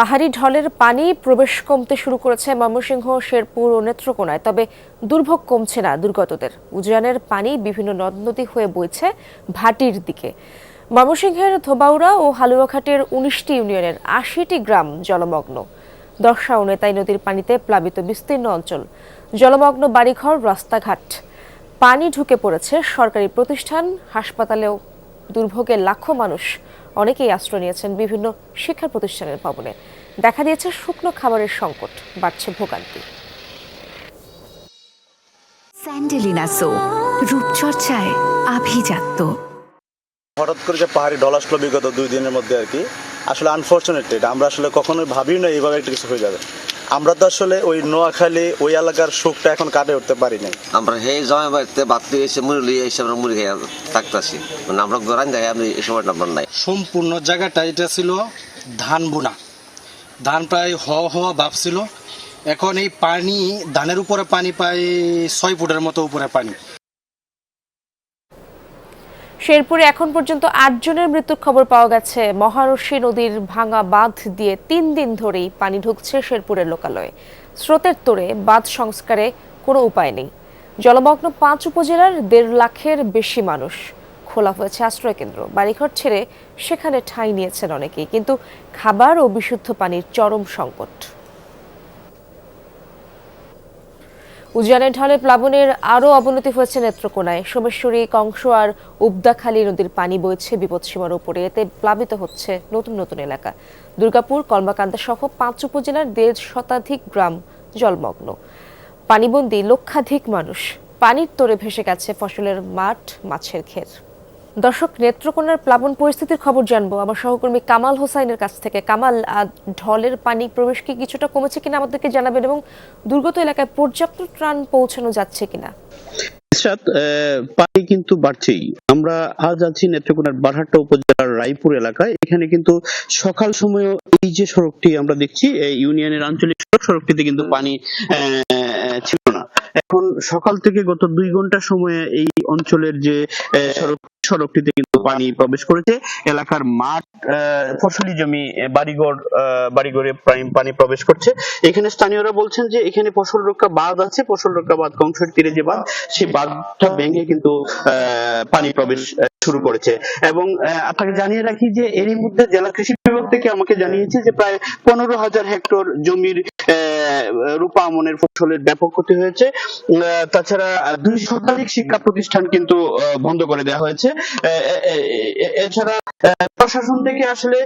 পাহাড়ি ঢলের পানি প্রবেশ কমতে শুরু করেছে ময়মনসিংহ, শেরপুর ও নেত্রকোনায়। তবে দুর্ভোগ কমছে না দুর্গতদের। উজানের পানি বিভিন্ন নদ নদী হয়ে বইছে ভাটির দিকে। ময়মনসিংহের ধোবাউড়া ও হালুয়াঘাটের উনিশটি ইউনিয়নের আশিটি গ্রাম জলমগ্ন। দর্শা ও নেতাই নদীর পানিতে প্লাবিত বিস্তীর্ণ অঞ্চল। জলমগ্ন বাড়িঘর, রাস্তাঘাট। পানি ঢুকে পড়েছে সরকারি প্রতিষ্ঠান, হাসপাতালেও। দুর্ভোগে লাখো মানুষ অনেকেই আশ্রয় নিয়েছেন বিভিন্ন শিক্ষা প্রতিষ্ঠানের ভবনে। দেখা দিয়েছে শুকনো খাবারের সংকট বাড়ছে ভোগান্তি। স্যান্ডেলিনা সো রূপচর্চায় আভিজাত্য। হঠাৎ করে যে পাহাড়ি ঢল আসলো বিগত দুই দিনের মধ্যে আর কি আসলে আনফর্চুনেট এটা। আমরা আসলে কখনোই ভাবি না এইভাবে একটা কিছু হয়ে যাবে। আমরা তো আসলে ওই নোয়াখালী ওই এলাকার সুখটা এখন কাটে উঠতে পারি নাই। আমরা সেই জমা বাড়িতে বাতি এসে মুড়ি লিয়ে এসে আমরা মুড়ি খেয়ে থাকতেছি। মানে আমরা গরান যাই আমি এই সময় নাম্বার নাই। সম্পূর্ণ জায়গাটা এটা ছিল ধান বোনা। ধান প্রায় হওয়া হওয়া ভাব ছিল। এখন এই পানি ধানের উপরে পানি প্রায় ছয় ফুটের মতো উপরে পানি। শেরপুরে এখন পর্যন্ত আটজনের মৃত্যুর খবর পাওয়া গেছে। মহারশী নদীর ভাঙা বাঁধ দিয়ে তিন দিন ধরেই পানি ঢুকছে শেরপুরের লোকালয়ে। স্রোতের তোড়ে বাঁধ সংস্কারে কোনো উপায় নেই। জলমগ্ন পাঁচ উপজেলার দেড় লাখের বেশি মানুষ খোলা হয়েছে আশ্রয় কেন্দ্র বাড়িঘর ছেড়ে সেখানে ঠাঁই নিয়েছেন অনেকেই, কিন্তু খাবার ও বিশুদ্ধ পানির চরম সংকট। উজানের ঢালে প্লাবনের আরও অবনতি হয়েছে নেত্রকোনায়। সোমেশ্বরী, কংস আর উবদাখালী নদীর পানি বইছে বিপদসীমার উপরে। এতে প্লাবিত হচ্ছে নতুন নতুন এলাকা। দুর্গাপুর, কলমাকান্দা সহ পাঁচ উপজেলার দেড় শতাধিক গ্রাম জলমগ্ন। পানিবন্দী লক্ষাধিক মানুষ। পানির তোরে ভেসে গেছে ফসলের মাঠ, মাছের ক্ষেত। দর্শক, নেত্রকোনার প্লাবন পরিস্থিতির খবর জানব। আমার সহকর্মী কামাল হোসাইনের কাছ থেকে। কামাল ঢলের পানি প্রবেশ কি কিছুটা কমেছে কিনা আমাদেরকে জানাবেন এবং দুর্গত এলাকায় পর্যাপ্ত ত্রাণ পৌঁছানো যাচ্ছে কিনা? পানি কিন্তু বাড়ছেই। আমরা আজ আছি নেত্রকোনার বারহাট্টা উপজেলার রায়পুর এলাকায়। এখানে কিন্তু সকাল সময় এই যে সড়কটি আমরা দেখছি ইউনিয়নের আঞ্চলিক সড়ক, সড়কটিতে কিন্তু পানি এখন সকাল থেকে গত দুই ঘণ্টা সময়ে এই অঞ্চলের যে সড়ক সড়কটিতে কিন্তু পানি প্রবেশ করেছে। এলাকার মাঠ ফসলি জমি বাড়িঘর বাড়িঘরে পানি প্রবেশ করছে। এখানে স্থানীয়রা বলছেন যে এখানে ফসল রক্ষা বাঁধ আছে। ফসল রক্ষা বাঁধ কংসের তীরে যে বাঁধ, সেই বাঁধটা ভেঙে কিন্তু পানি প্রবেশ শুরু করেছে। এবং আপনাকে জানিয়ে রাখি যে এরই মধ্যে জেলা কৃষি বিভাগ থেকে আমাকে জানিয়েছে যে প্রায় পনেরো হাজার হেক্টর জমির রূপা আমনের ফসলের ব্যাপক ক্ষতি হয়েছে। তাছাড়া দুই শতাধিক শিক্ষা প্রতিষ্ঠান কিন্তু বন্ধ করে দেওয়া হয়েছে। এছাড়া প্রশাসন থেকে আসলে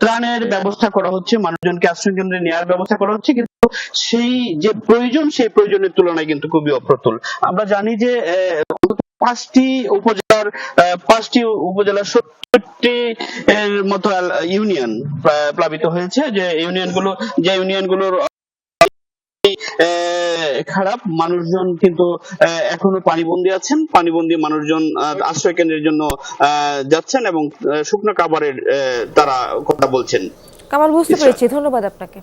ত্রাণের ব্যবস্থা করা হচ্ছে, মানুষজনকে আশ্রয় কেন্দ্রে নেওয়ার ব্যবস্থা করা হচ্ছে, কিন্তু সেই যে প্রয়োজন, সেই প্রয়োজনের তুলনায় কিন্তু খুবই অপ্রতুল। আমরা জানি যে পাঁচটি উপজেলার পাঁচটি উপজেলার সত্তরটি মতো ইউনিয়ন প্লাবিত হয়েছে। যে ইউনিয়নগুলো, যে ইউনিয়নগুলোর খারাপ মানুষজন কিন্তু আহ, এখনও পানিবন্দী আছেন। পানিবন্দী মানুষজন আশ্রয় কেন্দ্রের জন্য আহ, যাচ্ছেন এবং শুকনো খাবারের তারা কথা বলছেন। কামাল বুঝতে পেরেছি। ধন্যবাদ আপনাকে।